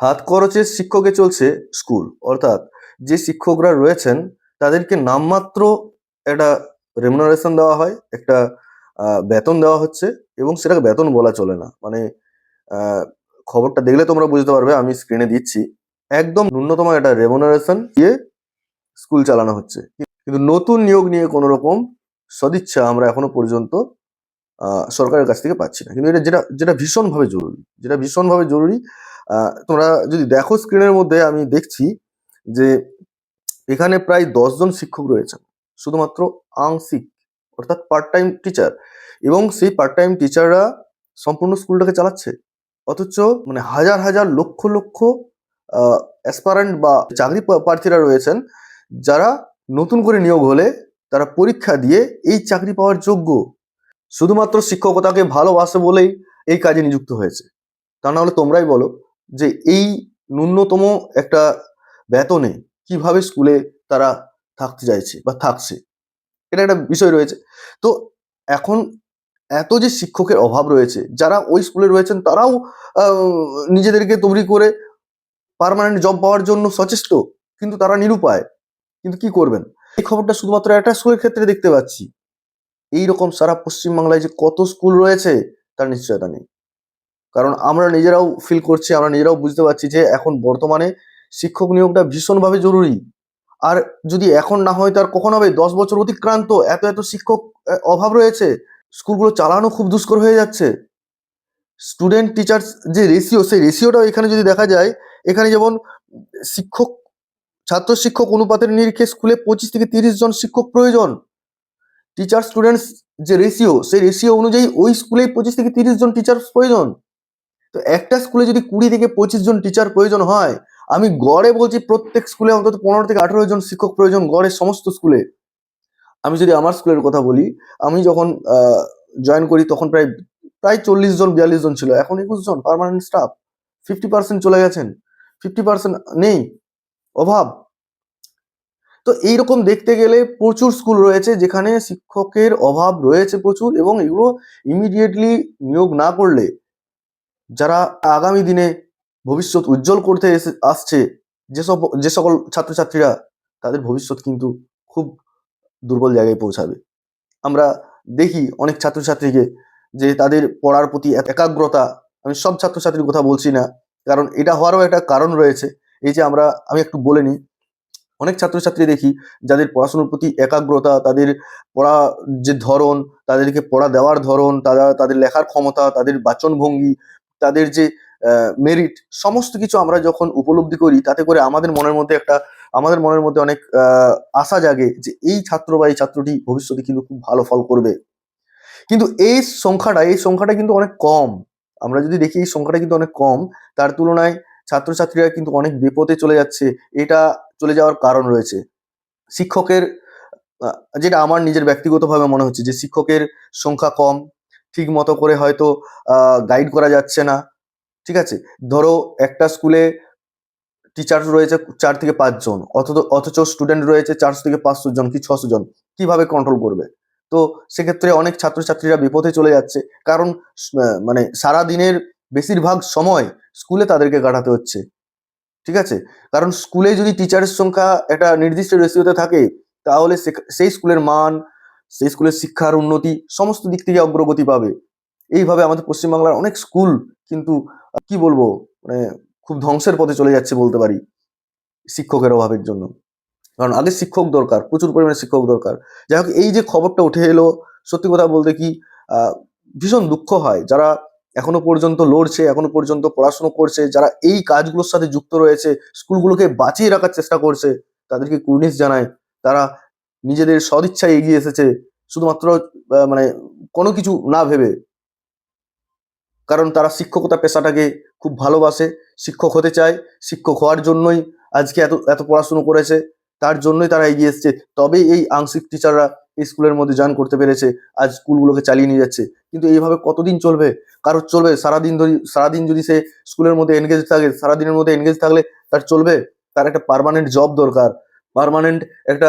হাত খরচের শিক্ষকে চলছে স্কুল। অর্থাৎ যে শিক্ষকরা রয়েছেন, তাদেরকে নামমাত্র একটা রেমুনারেশন দেওয়া হয়, একটা বেতন দেওয়া হচ্ছে এবং সেটাকে বেতন বলা চলে না। মানে খবরটা দেখলে তোমরা বুঝতে পারবে, আমি স্ক্রিনে দিচ্ছি। একদম ন্যূনতম একটা রেমুনারেশন দিয়ে স্কুল চালানো হচ্ছে। কিন্তু নতুন নিয়োগ নিয়ে কোনো রকম সদিচ্ছা আমরা এখনও পর্যন্ত সরকারের কাছ থেকে পাচ্ছি না। কিন্তু এটা যেটা যেটা ভীষণভাবে জরুরি, যেটা ভীষণভাবে জরুরি তোমরা যদি দেখো স্ক্রিনের মধ্যে, আমি দেখছি যে এখানে প্রায় দশজন শিক্ষক রয়েছেন, শুধুমাত্র আংশিক, অর্থাৎ পার্ট টাইম টিচার এবং সেই পার্ট টাইম টিচাররা সম্পূর্ণ স্কুলটাকে চালাচ্ছে। অথচ মানে হাজার হাজার লক্ষ লক্ষ অ্যাসপারেন্ট বা চাকরি প্রার্থীরা রয়েছেন, যারা নতুন করে নিয়োগ হলে তারা পরীক্ষা দিয়ে এই চাকরি পাওয়ার যোগ্য। শুধুমাত্র শিক্ষকতাকে ভালোবাসে বলেই এই কাজে নিযুক্ত হয়েছে। তা না হলে তোমরাই বলো যে এই ন্যূনতম একটা বেতনে কীভাবে স্কুলে তারা থাকতে চাইছে বা থাকছে, এটা একটা বিষয় রয়েছে। তো এখন এত যে শিক্ষকের অভাব রয়েছে, যারা ওই স্কুলে রয়েছেন তারাও নিজেদেরকে তৈরি করে পার্মানেন্ট জব পাওয়ার জন্য সচেষ্ট, কিন্তু তারা নিরুপায়, কিন্তু কি করবেন? এই খবরটা শুধুমাত্র একটা স্কুলের ক্ষেত্রে দেখতে পাচ্ছি। এই রকম সারা পশ্চিমবাংলায় যে কত স্কুল রয়েছে, তার নিশ্চয়তা নেই। কারণ আমরা নিজেরাও ফিল করছি, আমরা নিজেরাও বুঝতে পারছি যে এখন বর্তমানে শিক্ষক নিয়োগটা ভীষণভাবে জরুরি। আর যদি এখন না হয়, তার কখন হবে? দশ বছর অতিক্রান্ত, এত এত শিক্ষক অভাব রয়েছে। স্কুলগুলো চালানো খুব দুষ্কর হয়ে যাচ্ছে। স্টুডেন্ট টিচার্স যে রেশিও সেই রেশিওটাও এখানে যদি দেখা যায়, এখানে যেমন শিক্ষক, ছাত্র শিক্ষক অনুপাতের নিরিখে স্কুলে পঁচিশ থেকে তিরিশ জন শিক্ষক প্রয়োজন। টিচার স্টুডেন্টস যে রেশিও সেই রেশিও অনুযায়ী ওই স্কুলেই পঁচিশ থেকে তিরিশ জন টিচার প্রয়োজন। তো একটা স্কুলে যদি কুড়ি থেকে পঁচিশ জন টিচার প্রয়োজন হয়, আমি গড়ে বলছি প্রত্যেক স্কুলে অন্তত পনেরো থেকে আঠেরো জন শিক্ষক প্রয়োজন গড়ে সমস্ত স্কুলে। আমি যদি আমার স্কুলের কথা বলি, আমি যখন জয়েন করি তখন প্রায় প্রায় চল্লিশ জন, বিয়াল্লিশ জন ছিল। এখন একুশ জন পার্মানেন্ট স্টাফ ফিফটি পার্সেন্ট চলে গেছেন। ফিফটি পার্সেন্ট নেই। অভাব। তো এইরকম দেখতে গেলে প্রচুর স্কুল রয়েছে যেখানে শিক্ষকের অভাব রয়েছে প্রচুর এবং এগুলো ইমিডিয়েটলি নিয়োগ না করলে যারা আগামী দিনে ভবিষ্যৎ উজ্জ্বল করতে এসে, আসছে যেসব যে সকল ছাত্রছাত্রীরা তাদের ভবিষ্যৎ কিন্তু খুব দুর্বল জায়গায় পৌঁছাবে। আমরা দেখি অনেক ছাত্রছাত্রীকে যে তাদের পড়ার প্রতি একাগ্রতা, আমি সব ছাত্রছাত্রীর কথা বলছি না, কারণ এটা হওয়ারও একটা কারণ রয়েছে। এই যে আমরা, আমি একটু বলে নিই, অনেক ছাত্রছাত্রী দেখি যাদের পড়াশোনার প্রতি একাগ্রতা, তাদের পড়া যে ধরন, তাদেরকে পড়া দেওয়ার ধরন, তারা, তাদের লেখার ক্ষমতা, তাদের বাচনভঙ্গি তাদের যে মেরিট সমস্ত কিছু আমরা যখন উপলব্ধি করি, তাতে করে আমাদের মনের মধ্যে একটা, আমাদের মনের মধ্যে অনেক আশা জাগে যে এই ছাত্র বা এই ছাত্রটি ভবিষ্যতে কিন্তু খুব ভালো ফল করবে। কিন্তু এই সংখ্যাটা এই সংখ্যাটা কিন্তু অনেক কম। আমরা যদি দেখি এই সংখ্যাটা কিন্তু অনেক কম, তার তুলনায় ছাত্রছাত্রীরা কিন্তু অনেক বিপদে চলে যাচ্ছে, এটা চলে যাওয়ার কারণ রয়েছে। শিক্ষকের যেটা আমার নিজের ব্যক্তিগতভাবে মনে হচ্ছে যে শিক্ষকের সংখ্যা কম ঠিক মতো করে হয়তো গাইড করা যাচ্ছে না। ঠিক আছে? ধরো একটা স্কুলে টিচার রয়েছে চার থেকে পাঁচজন অথচ অথচ স্টুডেন্ট রয়েছে চারশো থেকে পাঁচশো জন কি ছশো জন, কীভাবে কন্ট্রোল করবে? তো সেক্ষেত্রে অনেক ছাত্রছাত্রীরা বিপথে চলে যাচ্ছে, কারণ মানে সারা দিনের বেশিরভাগ সময় স্কুলে তাদেরকে কাটাতে হচ্ছে। ঠিক আছে? কারণ স্কুলে যদি টিচারের সংখ্যা একটা নির্দিষ্ট রেশিওতে থাকে, তাহলে সেই স্কুলের মান সেই স্কুলের শিক্ষার উন্নতি সমস্ত দিক থেকে অগ্রগতি পাবে। এইভাবে আমাদের পশ্চিমবাংলার অনেক স্কুল কিন্তু, কি বলব মানে খুব ধ্বংসের পথে চলে যাচ্ছে বলতে পারি শিক্ষকের অভাবের জন্য। কারণ আগে শিক্ষক দরকার, প্রচুর পরিমাণে শিক্ষক দরকার। যাই হোক, এই যে খবরটা উঠে এলো, সত্যি কথা বলতে কি ভীষণ দুঃখ হয়। যারা এখনও পর্যন্ত লড়ছে, এখনও পর্যন্ত পড়াশুনো করছে, যারা এই কাজগুলোর সাথে যুক্ত রয়েছে, স্কুলগুলোকে বাঁচিয়ে রাখার চেষ্টা করছে, তাদেরকে কুর্নিশ জানায়। তারা নিজেদের সদিচ্ছায় এগিয়ে এসেছে, শুধুমাত্র মানে কোনো কিছু না ভেবে। কারণ তারা শিক্ষকতা পেশাটাকে খুব ভালোবাসে, শিক্ষক হতে চায়, শিক্ষক হওয়ার জন্যই আজকে এত এত পড়াশুনো করেছে, তার জন্যই তারা এগিয়ে এসছে। তবে এই আংশিক টিচাররা স্কুলের মধ্যে জয়েন করতে পেরেছে, আজ স্কুলগুলোকে চালিয়ে নিয়ে যাচ্ছে। কিন্তু এইভাবে কতদিন চলবে? কারোর চলবে? সারাদিন ধরে, সারাদিন যদি সে স্কুলের মধ্যে এনগেজ থাকে, সারাদিনের মধ্যে এনগেজ থাকলে তার চলবে? তার একটা পার্মানেন্ট জব দরকার। পার্মানেন্ট একটা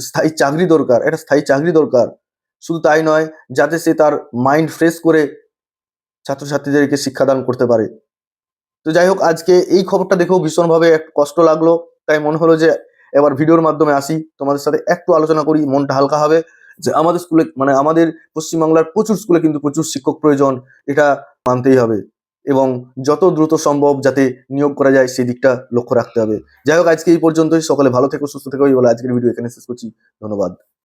স্থায়ী চাকরি দরকার একটা স্থায়ী চাকরি দরকার। শুধু তাই নয়, যাতে সে তার মাইন্ড ফ্রেশ করে ছাত্রছাত্রীদেরকে শিক্ষাদান করতে পারে। তো যাই হোক, আজকে এই খবরটা দেখেও ভীষণভাবে এক কষ্ট লাগল। তাই মনে হলো যে, এবার ভিডিওর মাধ্যমে আসি। তোমাদের সাথে একটু আলোচনা করি, মনটা হালকা হবে। যে আমাদের স্কুলে মানে আমাদের পশ্চিমবাংলার প্রচুর স্কুলে কিন্তু প্রচুর শিক্ষক প্রয়োজন, এটা মানতেই হবে। এবং যত দ্রুত সম্ভব যাতে নিয়োগ করা যায়, সেই দিকটা লক্ষ্য রাখতে হবে। যাই হোক, আজকে এই পর্যন্তই। সকলে ভালো থেকো, সুস্থ থেকো। এই বলে আজকের ভিডিও এখানে শেষ করছি। ধন্যবাদ।